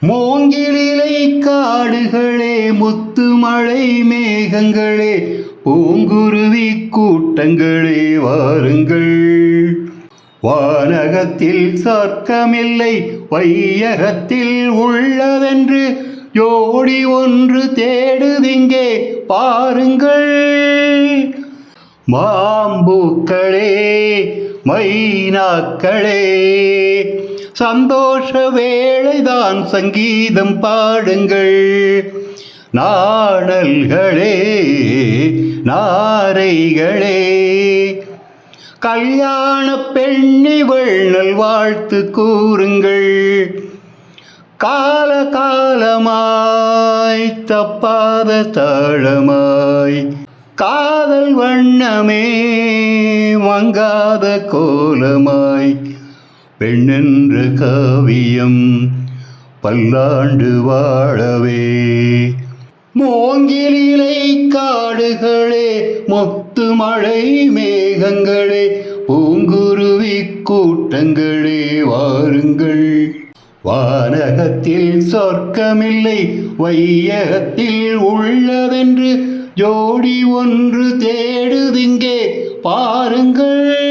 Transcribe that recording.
மூங்கிலிலை காடுகளே முத்துமழை மேகங்களே பூங்குருவி கூட்டங்களே வாருங்கள். வானகத்தில் சொர்க்கமில்லை வையகத்தில் உள்ளதென்று ஜோடி ஒன்று தேடுதிங்கே பாருங்கள். மாம்பூக்களே மைனாக்களே சந்தோஷ வேளைதான் சங்கீதம் பாடுங்கள். நாணல்களே நாரைகளே. கல்யாண பெண்ணிவள் நல்வாழ்த்து கூறுங்கள். கால காலமாய் தப்பாத தாழமாய் காதல் வண்ணமே மங்காத கோலமாய் பெண்ணென்ற காவியம் பல்லாண்டு வாழவே. மோங்கிலிலை காடுகளே மொத்து மழை மேகங்களே பூங்குருவி கூட்டங்களே வாருங்கள். வானகத்தில் சொர்க்கமில்லை வையகத்தில் உள்ளதென்று ஜோடி ஒன்று தேடுதிங்கே பாருங்கள்.